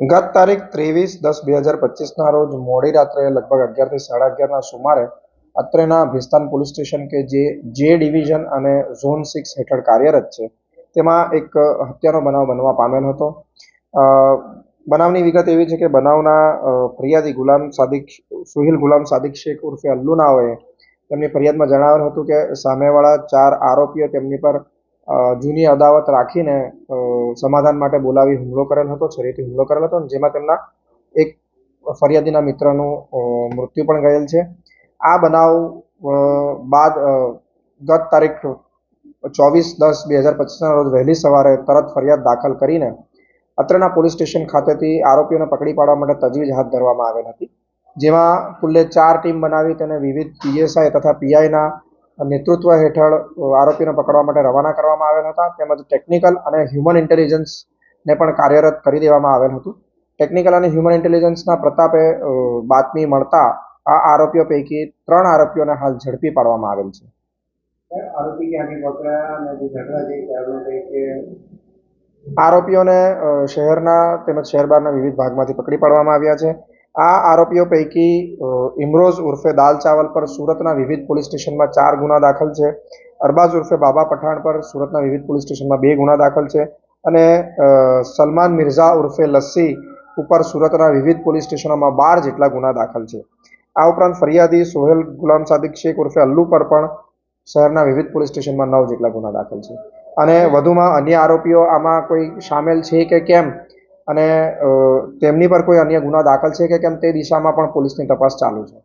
ગત તારીખ ત્રેવીસ દસ બે હજાર પચીસના રોજ મોડી રાત્રે લગભગ અગિયારથી સાડા અગિયારના સુમારે અત્રેના ભિસ્તાન પોલીસ સ્ટેશન કે જે જે ડિવિઝન અને ઝોન સિક્સ હેઠળ કાર્યરત છે, તેમાં એક હત્યાનો બનાવ બનવા પામેલ હતો. બનાવની વિગત એવી છે કે બનાવના ફરિયાદી ગુલામ સાદિક સુહિલ ગુલામ સાદિક શેખ ઉર્ફે અલ્લુનાઓએ તેમની ફરિયાદમાં જણાવેલ હતું કે સામેવાળા ચાર આરોપીઓ તેમની પર જૂની અદાવત રાખીને સમાધાન માટે બોલાવી હુમલો કરેલ હતો છરીથી હુમલો કરેલ હતો જેમાં તેમના એક ફરિયાદીના મિત્રનું મૃત્યુ પણ ગયેલ છે. આ બનાવ બાદ ગત તારીખ ચોવીસ દસ બે હજાર પચીસના રોજ વહેલી સવારે તરત ફરિયાદ દાખલ કરીને અત્રના પોલીસ સ્ટેશન ખાતેથી આરોપીઓને પકડી પાડવા માટે તજવીજ હાથ ધરવામાં આવેલ હતી. જેમાં કુલ્લે ચાર ટીમ બનાવી તેને વિવિધ પીએસઆઈ તથા પીઆઈના નેતૃત્વ હેઠળ આરોપીને પકડવા માટે રવાના કરવામાં આવેલ હતા. તેમજ ટેકનિકલ અને હ્યુમન ઇન્ટેલિજન્સને પણ કાર્યરત કરી દેવામાં આવેલ હતું. ટેકનિકલ અને હ્યુમન ઇન્ટેલિજન્સના પ્રતાપે બાતમી મળતા આ આરોપીઓ પૈકી ત્રણ આરોપીઓને હાલ ઝડપી પાડવામાં આવેલ છે. આરોપીઓને શહેરના તેમજ શહેર બહારના વિવિધ ભાગમાંથી પકડી પાડવામાં આવ્યા છે. આ આરોપીઓ પૈકી ઇમરોઝ ઉર્ફે દાલ ચાવલ પર સુરતના વિવિધ પોલીસ સ્ટેશનમાં ચાર ગુના દાખલ છે. અરબાઝ ઉર્ફે બાબા પઠાણ પર સુરતના વિવિધ પોલીસ સ્ટેશનમાં બે ગુના દાખલ છે. અને સલમાન મિર્ઝા ઉર્ફે લસ્સી ઉપર સુરતના વિવિધ પોલીસ સ્ટેશનોમાં બાર જેટલા ગુના દાખલ છે. આ ઉપરાંત ફરિયાદી સોહેલ ગુલામ સાદિક શેખ ઉર્ફે અલ્લુ પર પણ શહેરના વિવિધ પોલીસ સ્ટેશનમાં નવ જેટલા ગુના દાખલ છે. અને વધુમાં અન્ય આરોપીઓ આમાં કોઈ સામેલ છે કે કેમ? અને તેમની પર કોઈ અન્ય ગુના દાખલ છે કે કેમ તે દિશામાં પણ પોલીસની તપાસ ચાલુ છે?